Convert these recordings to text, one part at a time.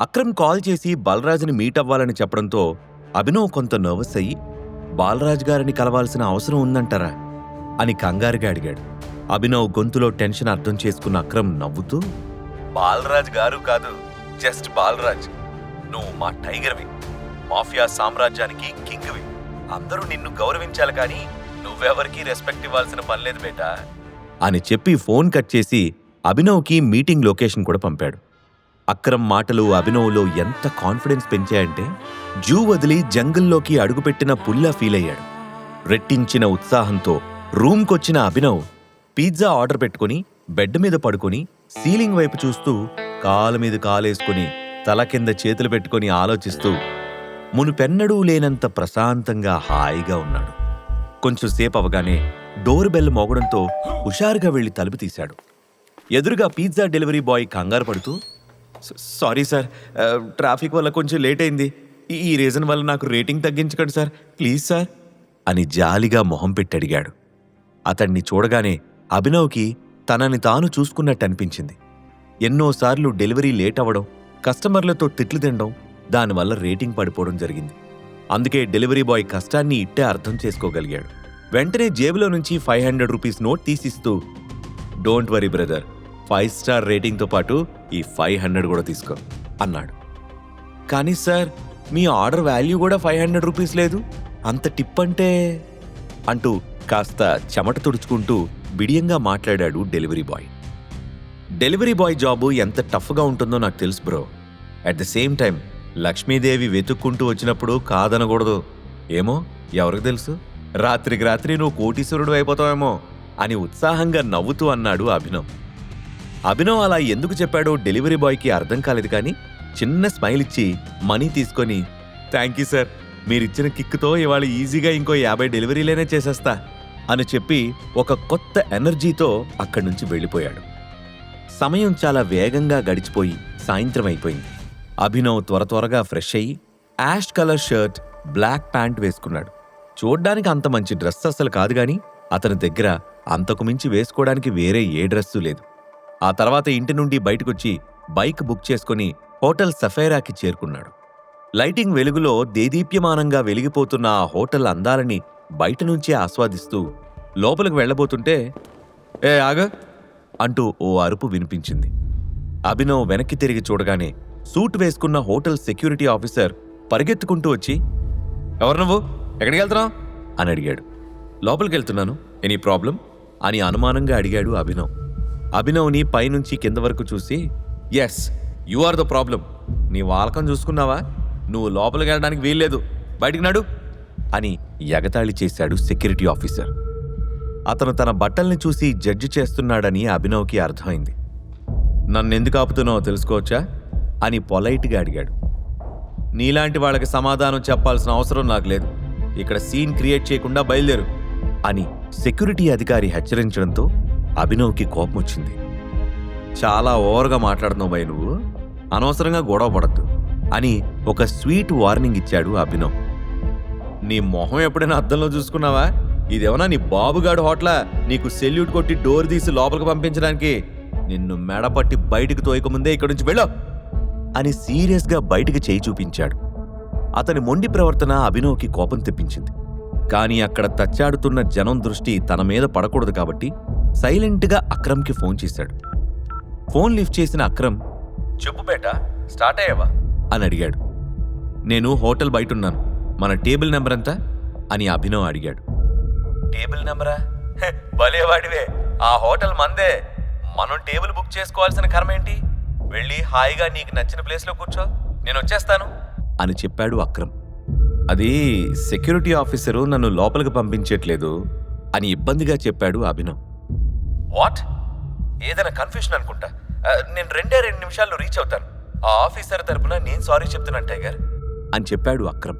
Akram call చేసి బాలరాజ్ని meet అవ్వాలని చెప్పడంతో అభినవ్ కొంత నర్వస్ అయ్యి బాలరాజ్ గారిని కలవాల్సిన అవసరం ఉందంటారా? అని కంగారుగా అడిగాడు. అభినవ్ గొంతులో టెన్షన్ అర్థం చేసుకున్న అక్రమ్ నవ్వుతూ బాలరాజ్ గారు కాదు జస్ట్ బాలరాజ్. నువ్వు మా టైగర్వి. మాఫియా సామ్రాజ్యానికి కింగ్వి. అందరూ నిన్ను గౌరవించాలి కానీ నువ్వెవరికి రెస్పెక్ట్ ఇవ్వాల్సిన పనిలేదు బేటా. అని చెప్పి ఫోన్ కట్ చేసి అభినవ్కి మీటింగ్ లొకేషన్ కూడా పంపాడు. అక్రమ్ మాటలు అభినవ్లో ఎంత కాన్ఫిడెన్స్ పెంచాయంటే జూ వదిలి జంగిల్లోకి అడుగుపెట్టిన పుల్లా ఫీల్ అయ్యాడు రెట్టించిన ఉత్సాహంతో రూమ్కొచ్చిన అభినవ్ పిజ్జా ఆర్డర్ పెట్టుకుని బెడ్ మీద పడుకొని సీలింగ్ వైపు చూస్తూ కాలు మీద కాలేసుకుని తల కింద చేతులు పెట్టుకుని ఆలోచిస్తూ మునుపెన్నడూ లేనంత ప్రశాంతంగా హాయిగా ఉన్నాడు. కొంచెం సేపు అవగానే డోర్ బెల్ మోగడంతో హుషారుగా వెళ్ళి తలుపు తీశాడు. ఎదురుగా పిజ్జా డెలివరీ బాయ్ కంగారు పడుతూ సారీ సార్. ట్రాఫిక్ వల్ల కొంచెం లేట్ అయింది. ఈ- ఈ రీజన్ వల్ల నాకు రేటింగ్ తగ్గించకండి సార్. Please sir. అని జాలిగా మొహం పెట్టి అడిగాడు. అతన్ని చూడగానే అభినవ్కి తనని తాను చూసుకున్నట్టు అనిపించింది. ఎన్నోసార్లు డెలివరీ లేట్ అవ్వడం కస్టమర్లతో తిట్లు తినడం దానివల్ల రేటింగ్ పడిపోవడం జరిగింది. అందుకే డెలివరీ బాయ్ కష్టాన్ని ఇట్టే అర్థం చేసుకోగలిగాడు. వెంటనే జేబులో నుంచి five hundred rupees note తీసిస్తూ don't worry brother. Five star రేటింగ్తో పాటు ఈ ఫైవ్ హండ్రెడ్ కూడా తీసుకో అన్నాడు. కానీ సార్ మీ ఆర్డర్ వాల్యూ కూడా ఫైవ్ హండ్రెడ్ రూపీస్ లేదు. అంత టిప్ అంటే? అంటూ కాస్త చెమట తుడుచుకుంటూ బిడియంగా మాట్లాడాడు delivery boy. Delivery boy job ఎంత టఫ్గా ఉంటుందో నాకు తెలుసు bro. At the same time Lakshmidevi వెతుక్కుంటూ వచ్చినప్పుడు కాదనకూడదు. ఏమో ఎవరికి తెలుసు? రాత్రికి రాత్రి నువ్వు కోటీశ్వరుడు అయిపోతావేమో అని ఉత్సాహంగా నవ్వుతూ అన్నాడు అభినవ్. అభినవ్ అలా ఎందుకు చెప్పాడో డెలివరీ బాయ్కి అర్థం కాలేదు కానీ చిన్న స్మైల్ ఇచ్చి మనీ తీసుకొని థ్యాంక్ యూ సార్ మీరిచ్చిన కిక్తో ఇవాళ ఈజీగా ఇంకో యాభై డెలివరీలేనే చేసేస్తా అని చెప్పి ఒక కొత్త ఎనర్జీతో అక్కడి నుంచి వెళ్ళిపోయాడు. సమయం చాలా వేగంగా గడిచిపోయి సాయంత్రం అయిపోయింది. అభినవ్ త్వర త్వరగా ఫ్రెష్ అయ్యి ash colour shirt black pant వేసుకున్నాడు. చూడ్డానికి అంత మంచి డ్రెస్ అసలు కాదు కానీ అతని దగ్గర అంతకు మించి వేసుకోవడానికి వేరే ఏ డ్రెస్సు లేదు. ఆ తర్వాత ఇంటి నుండి బయటకొచ్చి బైక్ బుక్ చేసుకుని హోటల్ సఫైరాకి చేరుకున్నాడు. లైటింగ్ వెలుగులో దేదీప్యమానంగా వెలిగిపోతున్న ఆ హోటల్ అందాలని బయట నుంచే ఆస్వాదిస్తూ లోపలికి వెళ్ళబోతుంటే ఏ ఆగ అంటూ ఓ అరుపు వినిపించింది. అభినవ్ వెనక్కి తిరిగి చూడగానే సూట్ వేసుకున్న హోటల్ సెక్యూరిటీ ఆఫీసర్ పరిగెత్తుకుంటూ వచ్చి ఎవరు నువ్వు? ఎక్కడికి వెళ్తున్నావు? అని అడిగాడు. లోపలికి వెళ్తున్నాను. Any problem? అని అనుమానంగా అడిగాడు అభినవ్. అభినవ్ని పైనుంచి కింద వరకు చూసి yes you are the problem నీ వాలకం చూసుకున్నావా? నువ్వు లోపలికి వెళ్ళడానికి వీల్లేదు. బయటికి నాడు అని ఎగతాళి చేశాడు సెక్యూరిటీ ఆఫీసర్. అతను తన బట్టల్ని చూసి జడ్జి చేస్తున్నాడని అభినవ్కి అర్థమైంది. నన్నెందుకు ఆపుతున్నావో తెలుసుకోవచ్చా? అని పొలైట్గా అడిగాడు. నీలాంటి వాళ్ళకి సమాధానం చెప్పాల్సిన అవసరం నాకు లేదు. ఇక్కడ సీన్ క్రియేట్ చేయకుండా బయలుదేరు అని సెక్యూరిటీ అధికారి హెచ్చరించడంతో అభినవ్కి కోపం వచ్చింది. చాలా ఓవర్గా మాట్లాడుతున్నావు భయ నువ్వు. అనవసరంగా గొడవ పడద్దు అని ఒక స్వీట్ వార్నింగ్ ఇచ్చాడు అభినవ్. నీ మొహం ఎప్పుడైనా అద్దంలో చూసుకున్నావా? ఇదేమన్నా నీ బాబుగాడు హోటలా? నీకు సెల్యూట్ కొట్టి డోర్ తీసి లోపలికి పంపించడానికి. నిన్ను మెడపట్టి బయటికి తోయకముందే ఇక్కడి నుంచి వెళ్ళో అని సీరియస్గా బయటికి చేయి చూపించాడు. అతని మొండి ప్రవర్తన అభినవ్కి కోపం తెప్పించింది. కానీ అక్కడ తచ్చాడుతున్న జనం దృష్టి తన మీద పడకూడదు కాబట్టి సైలెంట్గా అక్రమ్కి ఫోన్ చేశాడు. ఫోన్ లిఫ్ట్ చేసిన అక్రమ్ చెప్పు బేట స్టార్ట్ అయ్యావా? అని అడిగాడు. నేను హోటల్ బయటున్నాను. మన టేబుల్ నెంబర్ ఎంత అని అభినవ్ అడిగాడు. టేబుల్ నెంబరా? భలేవాడివే ఆ హోటల్ మందే. మనం టేబుల్ బుక్ చేసుకోవాల్సిన కర్మ ఏంటి? వెళ్ళి హాయిగా నీకు నచ్చిన ప్లేస్లో కూర్చో. నేను వచ్చేస్తాను. అని చెప్పాడు అక్రమ్. అది సెక్యూరిటీ ఆఫీసరు నన్ను లోపలికి పంపించట్లేదు అని ఇబ్బందిగా చెప్పాడు అభినవ్. వాట్? ఏదైనా కన్ఫ్యూషన్ అనుకుంటా. నేను రెండే రెండు నిమిషాల్లో రీచ్ అవుతాను. ఆ ఆఫీసర్ తరపున నేను సారీ చెప్తున్నాను టైగర్. అని చెప్పాడు అక్రమ్.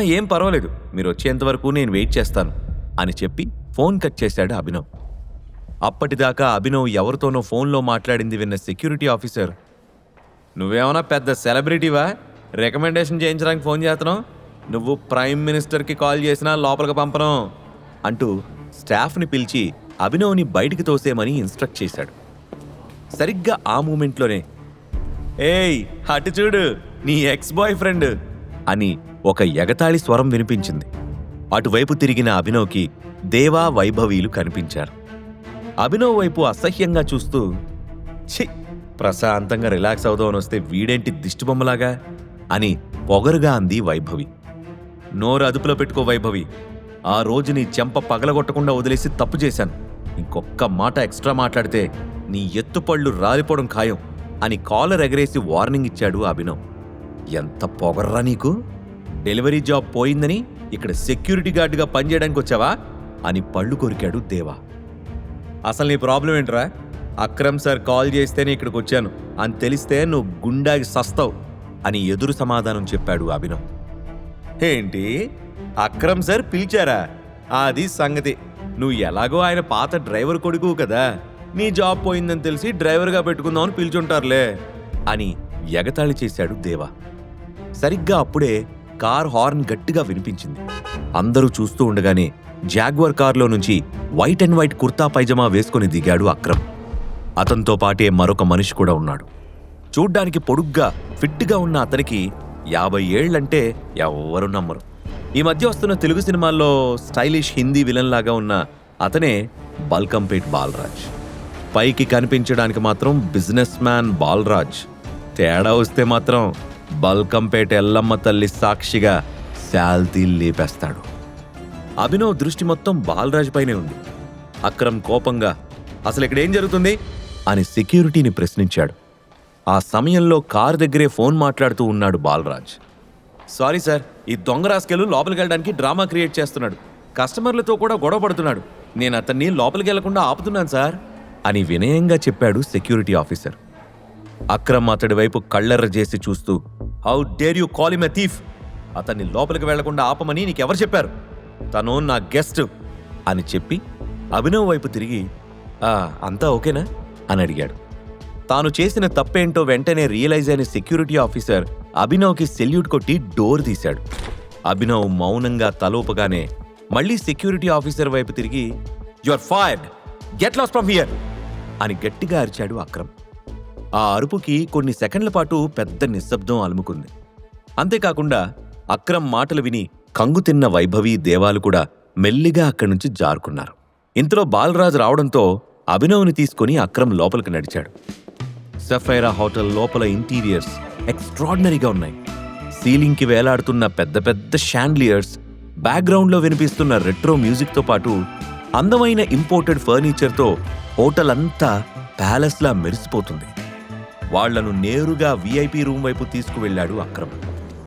ఏం పర్వాలేదు. మీరు వచ్చేంతవరకు నేను వెయిట్ చేస్తాను అని చెప్పి ఫోన్ కట్ చేశాడు అభినవ్. అప్పటిదాకా అభినవ్ ఎవరితోనో ఫోన్లో మాట్లాడింది విన్న సెక్యూరిటీ ఆఫీసర్ నువ్వేమన్నా పెద్ద సెలబ్రిటీవా రికమెండేషన్ చేయించడానికి ఫోన్ చేస్తున్నావు? నువ్వు ప్రైమ్ మినిస్టర్కి కాల్ చేసినా లోపలికి పంపను అంటూ స్టాఫ్ని పిలిచి అభినవ్ని బయటికి తోసేమని ఇన్స్ట్రక్ట్ చేశాడు. సరిగ్గా ఆ మూమెంట్లోనే ఏయ్ అటు చూడు నీ ఎక్స్ బాయ్ ఫ్రెండ్ అని ఒక ఎగతాళి స్వరం వినిపించింది. అటువైపు తిరిగిన అభినవ్కి దేవా వైభవీలు కనిపించారు. అభినవ్ వైపు అసహ్యంగా చూస్తూ ఛీ ప్రశాంతంగా రిలాక్స్ అవుదామని వస్తే వీడేంటి దిష్టిబొమ్మలాగా? అని పొగరుగా అంది వైభవి. నోరు అదుపులో పెట్టుకో వైభవి. ఆ రోజు నీ చెంప పగలగొట్టకుండా వదిలేసి తప్పు చేశాను. ఇంకొక్క మాట ఎక్స్ట్రా మాట్లాడితే నీ ఎత్తుపళ్ళు రాలిపోవడం ఖాయం అని కాలర్ ఎగరేసి వార్నింగ్ ఇచ్చాడు అభినవ్. ఎంత పొగర్రా నీకు? డెలివరీ జాబ్ పోయిందని ఇక్కడ సెక్యూరిటీ గార్డుగా పనిచేయడానికి వచ్చావా అని పళ్ళు కొరికాడు దేవా. అసలు నీ ప్రాబ్లం ఏంట్రా? అక్రమ్ సార్ కాల్ చేస్తేనే ఇక్కడికి వచ్చాను అని తెలిస్తే నువ్వు గుండాకి సస్తావు అని ఎదురు సమాధానం చెప్పాడు అభినవ్. ఏంటి? అక్రమ్ సార్ పిలిచారా? అది సంగతి. నువ్వు ఎలాగో ఆయన పాత డ్రైవర్ కొడుకు కదా. నీ జాబ్ పోయిందని తెలిసి డ్రైవర్గా పెట్టుకుందామని పిలిచుంటారులే అని ఎగతాళి చేశాడు దేవా. సరిగ్గా అప్పుడే కార్ హార్న్ గట్టిగా వినిపించింది. అందరూ చూస్తూ ఉండగానే జాగ్వర్ కార్లో నుంచి white and white kurta pyjama వేసుకుని దిగాడు అక్రమ్. అతనితో పాటే మరొక మనిషి కూడా ఉన్నాడు. చూడ్డానికి పొడుగ్గా ఫిట్గా ఉన్న అతనికి యాభై ఏళ్ళంటే ఎవ్వరు నమ్మరు. ఈ మధ్య వస్తున్న తెలుగు సినిమాల్లో స్టైలిష్ హిందీ విలన్ లాగా ఉన్న అతనే బల్కంపేట్ బాలరాజ్. పైకి కనిపించడానికి మాత్రం బిజినెస్ మ్యాన్ బాలరాజ్. తేడా వస్తే మాత్రం బల్కంపేట ఎల్లమ్మ తల్లి సాక్షిగా శాల్తీ లేపేస్తాడు. అభినవ్ దృష్టి మొత్తం బాలరాజ్ పైనే ఉంది. అక్రమ్ కోపంగా అసలు ఇక్కడ ఏం జరుగుతుంది? అని సెక్యూరిటీని ప్రశ్నించాడు. ఆ సమయంలో కారు దగ్గరే ఫోన్ మాట్లాడుతూ ఉన్నాడు బాలరాజ్. సారీ సార్ ఈ దొంగ రాసుకెళ్ళు లోపలికి వెళ్ళడానికి డ్రామా క్రియేట్ చేస్తున్నాడు. కస్టమర్లతో కూడా గొడవ పడుతున్నాడు. నేను అతన్ని లోపలికి వెళ్ళకుండా ఆపుతున్నాను సార్ అని వినయంగా చెప్పాడు సెక్యూరిటీ ఆఫీసర్. అక్రమ్ అతడి వైపు కళ్ళెర్ర చేసి చూస్తూ how dare you call him thief అతన్ని లోపలికి వెళ్ళకుండా ఆపమని నీకెవరు చెప్పారు? తను నా గెస్ట్ అని చెప్పి అభినవ్ వైపు తిరిగి అంతా ఓకేనా? అని అడిగాడు. తాను చేసిన తప్పేంటో వెంటనే రియలైజ్ అయిన సెక్యూరిటీ ఆఫీసర్ అభినవ్కి సెల్యూట్ కొట్టి డోర్ తీశాడు. అభినవ్ మౌనంగా తలోపగానే మళ్ళీ సెక్యూరిటీ ఆఫీసర్ వైపు తిరిగి you are fired get lost from here అని గట్టిగా అరిచాడు అక్రమ్. ఆ అరుపుకి కొన్ని సెకండ్ల పాటు పెద్ద నిశ్శబ్దం అలుముకుంది. అంతేకాకుండా అక్రమ్ మాటలు విని కంగు తిన్న వైభవి దేవాలు కూడా మెల్లిగా అక్కడి నుంచి జారుకున్నారు. ఇంతలో బాలరాజు రావడంతో అభినవ్ని తీసుకుని అక్రమ్ లోపలికి నడిచాడు. సఫైరా హోటల్ లోపల ఇంటీరియర్స్ ఎక్స్ట్రాడినరీగా ఉన్నాయి. సీలింగ్కి వేలాడుతున్న పెద్ద పెద్ద షాండ్లియర్స్ బ్యాక్గ్రౌండ్లో వినిపిస్తున్న రెట్రో మ్యూజిక్తో పాటు అందమైన ఇంపోర్టెడ్ ఫర్నిచర్తో హోటల్ అంతా ప్యాలెస్లా మెరిసిపోతుంది. వాళ్ళను నేరుగా విఐపి రూమ్ వైపు తీసుకువెళ్ళాడు అక్రమ్.